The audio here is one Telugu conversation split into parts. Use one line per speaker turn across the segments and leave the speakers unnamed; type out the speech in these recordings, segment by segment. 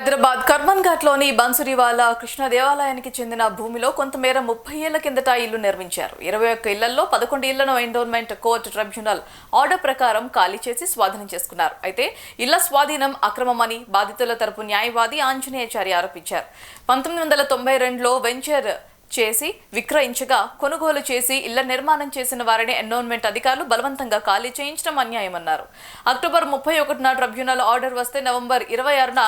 హైదరాబాద్ కర్మన్ ఘాట్లోని బన్సురివాలా కృష్ణ దేవాలయానికి చెందిన భూమిలో కొంతమేర ముప్పై ఏళ్ళ కిందట ఇల్లు నిర్మించారు. ఇరవై ఒక్క ఇళ్ళలో పదకొండు ఇళ్ళను ఎండోన్మెంట్ కోర్టు ట్రిబ్యునల్ ఆర్డర్ ప్రకారం ఖాళీ చేసి స్వాధీనం చేసుకున్నారు. అయితే ఇళ్ళ స్వాధీనం అక్రమమని బాధితుల తరపు న్యాయవాది ఆంజనేయాచారి ఆరోపించారు. పంతొమ్మిది వందల తొంభై రెండులో వెంచర్ చేసి విక్రయించగా కొనుగోలు చేసి ఇళ్ళ నిర్మాణం చేసిన వారిని ఎన్రోన్మెంట్ అధికారులు బలవంతంగా ఖాళీ చేయించడం అన్యాయమన్నారు. అక్టోబర్ ముప్పై ఒకటిన ట్రిబ్యునల్ ఆర్డర్ వస్తే నవంబర్ ఇరవై ఆరున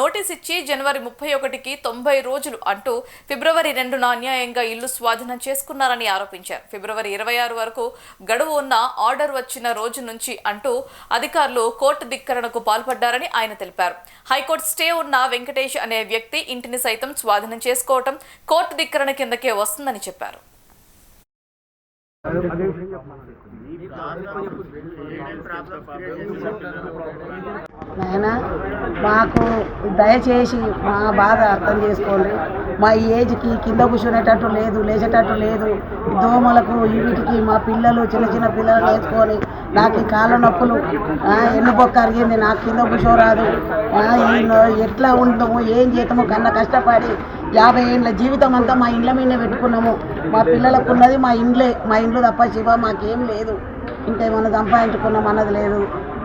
నోటీస్ ఇచ్చి జనవరి ముప్పై ఒకటికి తొంభై రోజులు అంటూ ఫిబ్రవరి రెండున అన్యాయంగా ఇల్లు స్వాధీనం చేసుకున్నారని ఆరోపించారు. ఫిబ్రవరి ఇరవై ఆరు వరకు గడువు ఉన్న ఆర్డర్ వచ్చిన రోజు నుంచి అంటూ అధికారులు కోర్టు ధిక్కరణకు పాల్పడ్డారని ఆయన తెలిపారు. హైకోర్టు స్టే ఉన్న వెంకటేష్ అనే వ్యక్తి ఇంటిని సైతం స్వాధీనం చేసుకోవటం కోర్టు ధిక్కరణకి కిందకే వస్తుందని చెప్పారు.
నాయన మాకు దయచేసి మా బాధ అర్థం చేసుకోండి. మా ఈ ఏజ్కి కింద కూర్చునేటట్టు లేదు లేచేటట్టు లేదు. దోమలకు వీటికి మా పిల్లలు చిన్న చిన్న పిల్లలు నేర్చుకొని నాకు ఈ కాళ్ళ నొప్పులు ఆ, ఎన్నుపొక్క అరిగింది నాకు కింద కూర్చోరాదు రాదు. ఎట్లా ఉంటాము ఏం చేస్తాము కన్నా కష్టపడి యాభై ఏళ్ళ జీవితం అంతా మా ఇండ్ల మీదనే పెట్టుకున్నాము. మా పిల్లలకు ఉన్నది మా ఇండ్లే. మా ఇండ్లు తప్ప శివ మాకేం లేదు. ఇంకేమన్నా సంపాదించుకున్నాం అన్నది లేదు.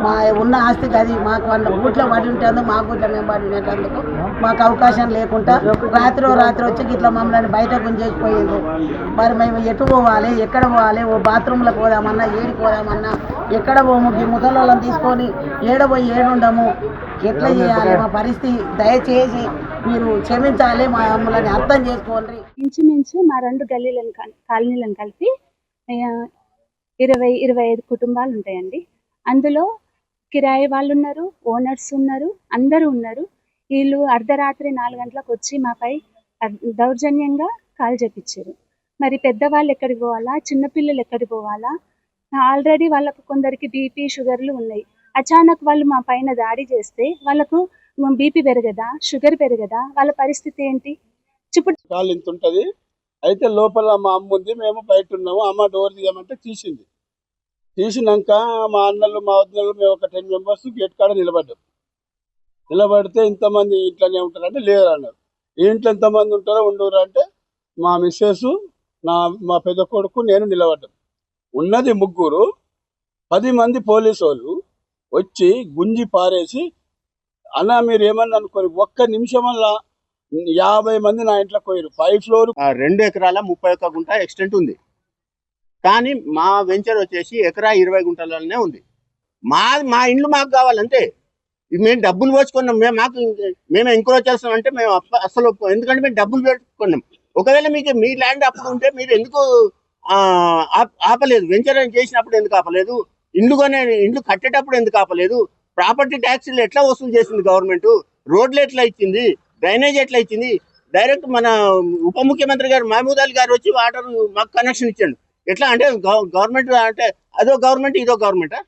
మా ఉన్న ఆస్తికి అది. మాకు వాళ్ళ బూట్లో పడి ఉంటుంది మా బూట్లో మేము పడి ఉండేటందుకు మాకు అవకాశం లేకుండా రాత్రి రాత్రి వచ్చి ఇట్లా మమ్మల్ని బయట గుంజేసిపోయింది మరి మేము ఎటు పోవాలి? ఎక్కడ పోవాలి? ఓ బాత్రూంలోకి పోదామన్నా ఏడికి పోదామన్నా ఎక్కడ పోము? ఈ ముసలోళ్ళని తీసుకొని ఏడ పోయి ఏడుండము? ఎట్లా చేయాలి? మా పరిస్థితి దయచేసి మీరు క్షమించాలి. మా మమ్మల్ని అర్థం చేసుకోండి.
ఇంచుమించు మా రెండు గల్లీలను కాలనీలను కలిపి ఇరవై ఇరవై ఐదు కుటుంబాలు ఉంటాయండి. అందులో కిరాయి వాళ్ళు ఉన్నారు ఓనర్స్ ఉన్నారు అందరూ ఉన్నారు. వీళ్ళు అర్ధరాత్రి నాలుగు గంటలకు వచ్చి మాపై దౌర్జన్యంగా కాల్ చేపించారు. మరి పెద్దవాళ్ళు ఎక్కడికి పోవాలా? చిన్నపిల్లలు ఎక్కడికి పోవాలా? ఆల్రెడీ వాళ్ళకు కొందరికి బీపీ షుగర్లు ఉన్నాయి. అచానక్ వాళ్ళు మా పైన దాడి చేస్తే వాళ్ళకు బీపీ పెరగదా? షుగర్ పెరగదా? వాళ్ళ పరిస్థితి ఏంటి? చిప్పుడు
కాలు ఇంత ఉంటుంది. అయితే లోపల మా అమ్మ ఉంది మేము బయట ఉన్నాము. అమ్మ డోర్ తీయమంటే తీసింది. తీసినాక మా అన్నలు మా వదినలు మేము ఒక టెన్ మెంబర్స్ గేట్ కాడ నిలబడ్డాం. నిలబడితే ఇంతమంది ఇంట్లోనే ఉంటారంటే లేరు అన్నారు. ఇంట్లో ఎంతమంది ఉంటారో ఉండరు అంటే మా మిస్సెస్ నా మా పెద్ద కొడుకు నేను నిలబడ్డాం. ఉన్నది ముగ్గురు పది మంది పోలీసు వాళ్ళు వచ్చి గుంజి పారేసి అన్న మీరు ఏమన్నా అనుకోని ఒక్క నిమిషం వల్ల యాభై మంది నా ఇంట్లో పోయారు ఫైవ్ ఫ్లోర్
రెండు ఎకరాల ముప్పై ఒక్క గుంట ఎక్స్టెంట్ ఉంది. కానీ మా వెంచర్ వచ్చేసి ఎకరా ఇరవై గుంటలనే ఉంది. మా మా ఇండ్లు మాకు కావాలంతే మేము డబ్బులు పోసుకున్నాం మేము మాకు మేము ఎంక్రోచ్ చేస్తాం అంటే మేము అసలు ఎందుకంటే మేము డబ్బులు పెట్టుకున్నాం. ఒకవేళ మీకు మీ ల్యాండ్ అప్పుడు ఉంటే మీరు ఎందుకు ఆ, ఆపలేదు? వెంచర్ చేసినప్పుడు ఎందుకు ఆపలేదు? ఇండ్లు కొనే ఇండ్లు కట్టేటప్పుడు ఎందుకు ఆపలేదు? ప్రాపర్టీ ట్యాక్సీలు ఎట్లా వసూలు చేసింది గవర్నమెంట్ రోడ్లు ఎట్లా ఇచ్చింది? డ్రైనేజ్ ఎట్లా ఇచ్చింది? డైరెక్ట్ మన ఉప ముఖ్యమంత్రి గారు మహమూద్ అలీ గారు వచ్చి వాటర్ మాకు కనెక్షన్ ఇచ్చాడు. ఎట్లా అంటే గవర్నమెంట్ అంటే అదో గవర్నమెంట్ ఇదో గవర్నమెంటా?